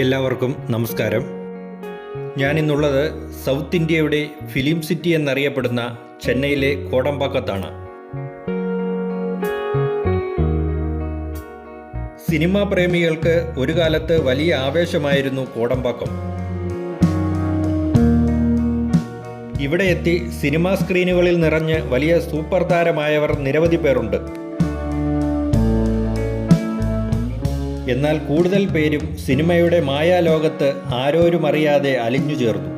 എല്ലാവർക്കും നമസ്കാരം. ഞാനിന്നുള്ളത് സൗത്ത് ഇന്ത്യയുടെ ഫിലിം സിറ്റി എന്നറിയപ്പെടുന്ന ചെന്നൈയിലെ കോടമ്പാക്കത്താണ്. സിനിമാ പ്രേമികൾക്ക് ഒരു കാലത്ത് വലിയ ആവേശമായിരുന്നു കോടമ്പാക്കം. ഇവിടെ എത്തി സിനിമാ സ്ക്രീനുകളിൽ നിറഞ്ഞ് വലിയ സൂപ്പർ താരമായവർ നിരവധി പേരുണ്ട്. എന്നാൽ കൂടുതൽ പേരും സിനിമയുടെ മായാലോകത്ത് ആരോരും അറിയാതെ അലിഞ്ഞു ചേർന്നു.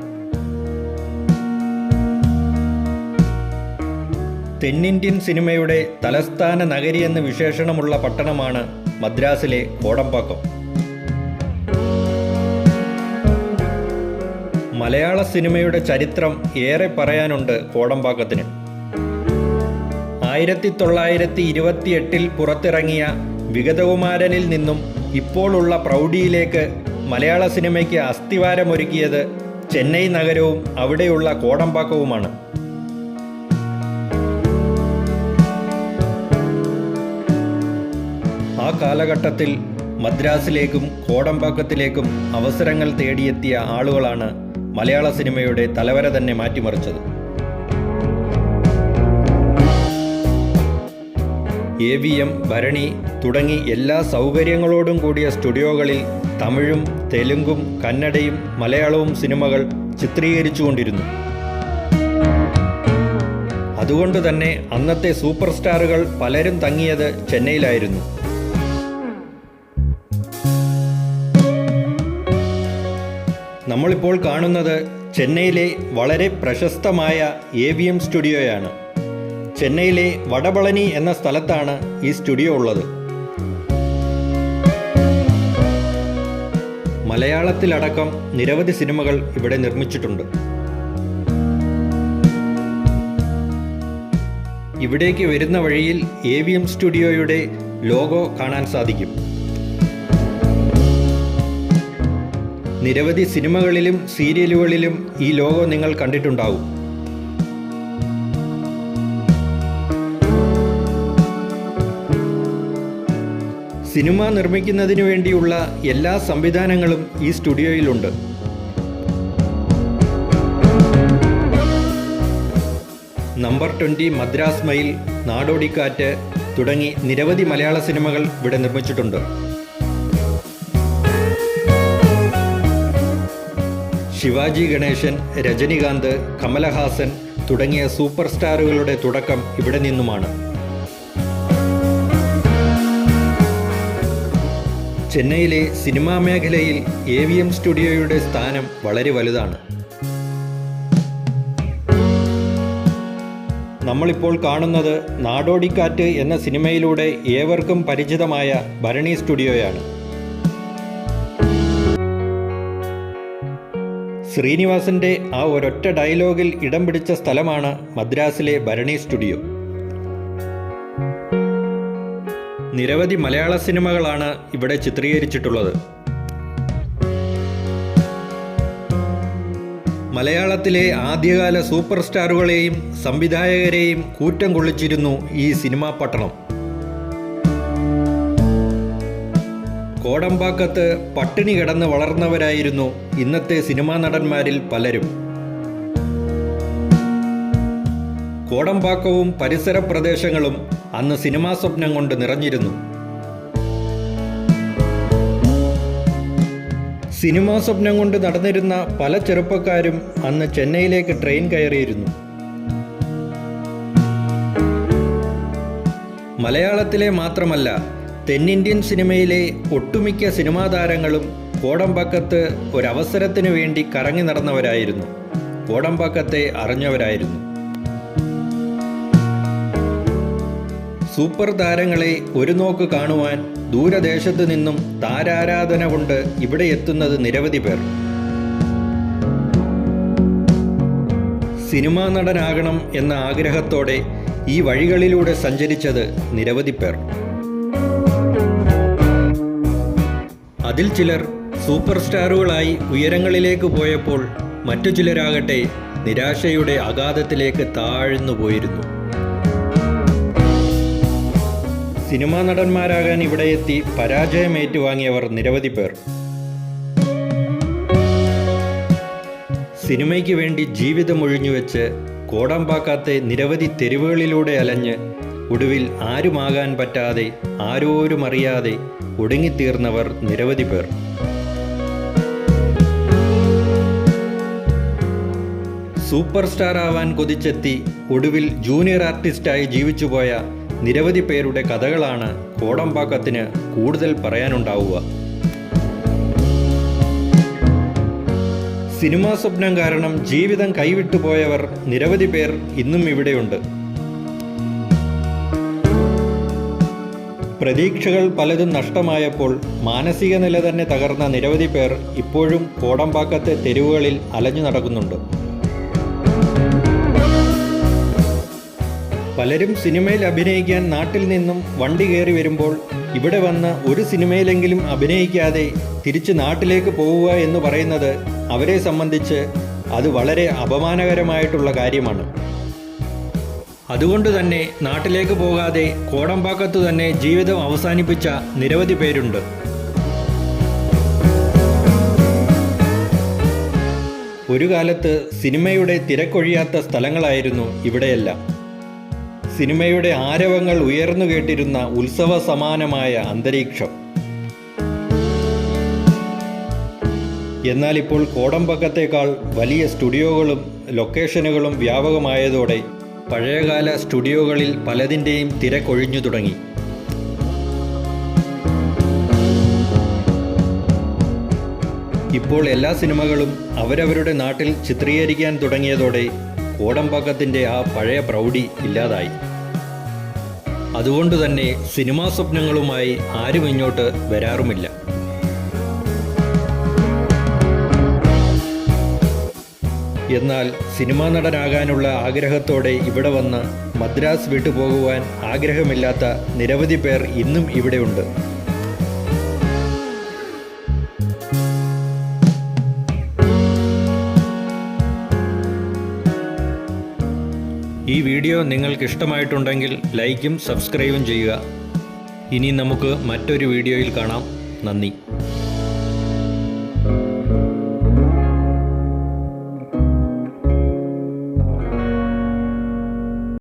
തെന്നിന്ത്യൻ സിനിമയുടെ തലസ്ഥാന നഗരി എന്ന വിശേഷണമുള്ള പട്ടണമാണ് മദ്രാസിലെ കോടമ്പാക്കം. മലയാള സിനിമയുടെ ചരിത്രം ഏറെ പറയാനുണ്ട് കോടമ്പാക്കത്തിന്. ആയിരത്തി തൊള്ളായിരത്തി ഇരുപത്തിയെട്ടിൽ പുറത്തിറങ്ങിയ വിഗതകുമാരനിൽ നിന്നും ഇപ്പോഴുള്ള പ്രൗഢിയിലേക്ക് മലയാള സിനിമയ്ക്ക് അസ്ഥിവാരമൊരുക്കിയത് ചെന്നൈ നഗരവും അവിടെയുള്ള കോടമ്പാക്കവുമാണ്. ആ കാലഘട്ടത്തിൽ മദ്രാസിലേക്കും കോടമ്പാക്കത്തിലേക്കും അവസരങ്ങൾ തേടിയെത്തിയ ആളുകളാണ് മലയാള സിനിമയുടെ തലവര തന്നെ മാറ്റിമറിച്ചത്. എ വി എം ഭരണി തുടങ്ങി എല്ലാ സൗകര്യങ്ങളോടും കൂടിയ സ്റ്റുഡിയോകളിൽ തമിഴും തെലുങ്കും കന്നഡയും മലയാളവും സിനിമകൾ ചിത്രീകരിച്ചുകൊണ്ടിരുന്നു. അതുകൊണ്ട് തന്നെ അന്നത്തെ സൂപ്പർ സ്റ്റാറുകൾ പലരും തങ്ങിയത് ചെന്നൈയിലായിരുന്നു. നമ്മളിപ്പോൾ കാണുന്നത് ചെന്നൈയിലെ വളരെ പ്രശസ്തമായ എ വി എം സ്റ്റുഡിയോയാണ്. ചെന്നൈയിലെ വടപളനി എന്ന സ്ഥലത്താണ് ഈ സ്റ്റുഡിയോ ഉള്ളത്. മലയാളത്തിലടക്കം നിരവധി സിനിമകൾ ഇവിടെ നിർമ്മിച്ചിട്ടുണ്ട്. ഇവിടേക്ക് വരുന്ന വഴിയിൽ എ വി എം സ്റ്റുഡിയോയുടെ ലോഗോ കാണാൻ സാധിക്കും. നിരവധി സിനിമകളിലും സീരിയലുകളിലും ഈ ലോഗോ നിങ്ങൾ കണ്ടിട്ടുണ്ടാവും. സിനിമ നിർമ്മിക്കുന്നതിനു വേണ്ടിയുള്ള എല്ലാ സംവിധാനങ്ങളും ഈ സ്റ്റുഡിയോയിലുണ്ട്. നമ്പർ ട്വന്റി മദ്രാസ് മയിൽ നാടോടിക്കാറ്റ് തുടങ്ങി നിരവധി മലയാള സിനിമകൾ ഇവിടെ നിർമ്മിച്ചിട്ടുണ്ട്. ശിവാജി ഗണേശൻ രജനികാന്ത് കമലഹാസൻ തുടങ്ങിയ സൂപ്പർ സ്റ്റാറുകളുടെ തുടക്കം ഇവിടെ നിന്നുമാണ്. ചെന്നൈയിലെ സിനിമാ മേഖലയിൽ എ വി എം സ്റ്റുഡിയോയുടെ സ്ഥാനം വളരെ വലുതാണ്. നമ്മളിപ്പോൾ കാണുന്നത് നാടോടിക്കാറ്റ് എന്ന സിനിമയിലൂടെ ഏവർക്കും പരിചിതമായ ഭരണി സ്റ്റുഡിയോയാണ്. ശ്രീനിവാസന്റെ ആ ഒരൊറ്റ ഡയലോഗിൽ ഇടം പിടിച്ച സ്ഥലമാണ് മദ്രാസിലെ ഭരണി സ്റ്റുഡിയോ. നിരവധി മലയാള സിനിമകളാണ് ഇവിടെ ചിത്രീകരിച്ചിട്ടുള്ളത്. മലയാളത്തിലെ ആദ്യകാല സൂപ്പർ സ്റ്റാറുകളെയും സംവിധായകരെയും കൂറ്റം കൊള്ളിച്ചിരുന്നു ഈ സിനിമാ പട്ടണം. കോടമ്പാക്കത്ത് പട്ടിണി കിടന്ന് വളർന്നവരായിരുന്നു ഇന്നത്തെ സിനിമാ നടന്മാരിൽ പലരും. കോടമ്പാക്കവും പരിസര പ്രദേശങ്ങളും അന്ന് സിനിമാ സ്വപ്നം കൊണ്ട് നിറഞ്ഞിരുന്നു. സിനിമാ സ്വപ്നം കൊണ്ട് നടന്നിരുന്ന പല ചെറുപ്പക്കാരും അന്ന് ചെന്നൈയിലേക്ക് ട്രെയിൻ കയറിയിരുന്നു. മലയാളത്തിലെ മാത്രമല്ല തെന്നിന്ത്യൻ സിനിമയിലെ ഒട്ടുമിക്ക സിനിമാ താരങ്ങളും കോടമ്പാക്കത്ത് ഒരവസരത്തിനു വേണ്ടി കറങ്ങി നടന്നവരായിരുന്നു. കോടമ്പാക്കത്തെ അറിഞ്ഞവരായിരുന്നു. സൂപ്പർ താരങ്ങളെ ഒരു നോക്ക് കാണുവാൻ ദൂരദേശത്ത് നിന്നും താരാരാധന കൊണ്ട് ഇവിടെ എത്തുന്നത് നിരവധി പേർ. സിനിമാ നടനാകണം എന്ന ആഗ്രഹത്തോടെ ഈ വഴികളിലൂടെ സഞ്ചരിച്ചത് നിരവധി പേർ. അതിൽ ചിലർ സൂപ്പർ സ്റ്റാറുകളായി ഉയരങ്ങളിലേക്ക് പോയപ്പോൾ മറ്റു ചിലരാകട്ടെ നിരാശയുടെ അഗാധത്തിലേക്ക് താഴ്ന്നു പോയിരുന്നു. സിനിമാ നടന്മാരാകാൻ ഇവിടെ എത്തി പരാജയം ഏറ്റുവാങ്ങിയവർ നിരവധി പേർ. സിനിമയ്ക്ക് വേണ്ടി ജീവിതം ഒഴിഞ്ഞുവെച്ച് കോടമ്പാക്കാത്തെ നിരവധി തെരുവുകളിലൂടെ അലഞ്ഞ് ഒടുവിൽ ആരുമാകാൻ പറ്റാതെ ആരോരും അറിയാതെ ഒടുങ്ങിത്തീർന്നവർ നിരവധി പേർ. സൂപ്പർ സ്റ്റാർ ആവാൻ കൊതിച്ചെത്തി ഒടുവിൽ ജൂനിയർ ആർട്ടിസ്റ്റായി ജീവിച്ചുപോയ നിരവധി പേരുടെ കഥകളാണ് കോടമ്പാക്കത്തിന് കൂടുതൽ പറയാനുണ്ടാവുക. സിനിമാ സ്വപ്നം കാരണം ജീവിതം കൈവിട്ടുപോയവർ നിരവധി പേർ ഇന്നും ഇവിടെയുണ്ട്. പ്രതീക്ഷകൾ പലതും നഷ്ടമായപ്പോൾ മാനസിക നില തന്നെ തകർന്ന നിരവധി പേർ ഇപ്പോഴും കോടമ്പാക്കത്തെ തെരുവുകളിൽ അലഞ്ഞു നടക്കുന്നുണ്ട്. പലരും സിനിമയിൽ അഭിനയിക്കാൻ നാട്ടിൽ നിന്നും വണ്ടി കയറി വരുമ്പോൾ ഇവിടെ വന്ന് ഒരു സിനിമയിലെങ്കിലും അഭിനയിക്കാതെ തിരിച്ച് നാട്ടിലേക്ക് പോവുക എന്ന് പറയുന്നത് അവരെ സംബന്ധിച്ച് അത് വളരെ അപമാനകരമായിട്ടുള്ള കാര്യമാണ്. അതുകൊണ്ട് തന്നെ നാട്ടിലേക്ക് പോകാതെ കോടമ്പാക്കത്ത് തന്നെ ജീവിതം അവസാനിപ്പിച്ച നിരവധി പേരുണ്ട്. ഒരു കാലത്ത് സിനിമയുടെ തിരക്കൊഴിയാത്ത സ്ഥലങ്ങളായിരുന്നു ഇവിടെയെല്ലാം. സിനിമയുടെ ആരവങ്ങൾ ഉയർന്നു കേട്ടിരുന്ന ഉത്സവ സമാനമായ അന്തരീക്ഷം. എന്നാൽ ഇപ്പോൾ കോടമ്പക്കത്തേക്കാൾ വലിയ സ്റ്റുഡിയോകളും ലൊക്കേഷനുകളും വ്യാപകമായതോടെ പഴയകാല സ്റ്റുഡിയോകളിൽ പലതിന്റെയും തിരക്കൊഴിഞ്ഞു തുടങ്ങി. ഇപ്പോൾ എല്ലാ സിനിമകളും അവരവരുടെ നാട്ടിൽ ചിത്രീകരിക്കാൻ തുടങ്ങിയതോടെ കോടമ്പാക്കത്തിന്റെ ആ പഴയ പ്രൗഢി ഇല്ലാതായി. അതുകൊണ്ട് തന്നെ സിനിമാ സ്വപ്നങ്ങളുമായി ആരും ഇങ്ങോട്ട് വരാറുമില്ല. എന്നാൽ സിനിമാ നടനാകാനുള്ള ആഗ്രഹത്തോടെ ഇവിടെ വന്ന് മദ്രാസ് വിട്ടുപോകുവാൻ ആഗ്രഹമില്ലാത്ത നിരവധി പേർ ഇന്നും ഇവിടെയുണ്ട്. വീഡിയോ നിങ്ങൾക്ക് ഇഷ്ടമായിട്ടുണ്ടെങ്കിൽ ലൈക്കും സബ്സ്ക്രൈബും ചെയ്യുക. ഇനി നമുക്ക് മറ്റൊരു വീഡിയോയിൽ കാണാം. നന്ദി.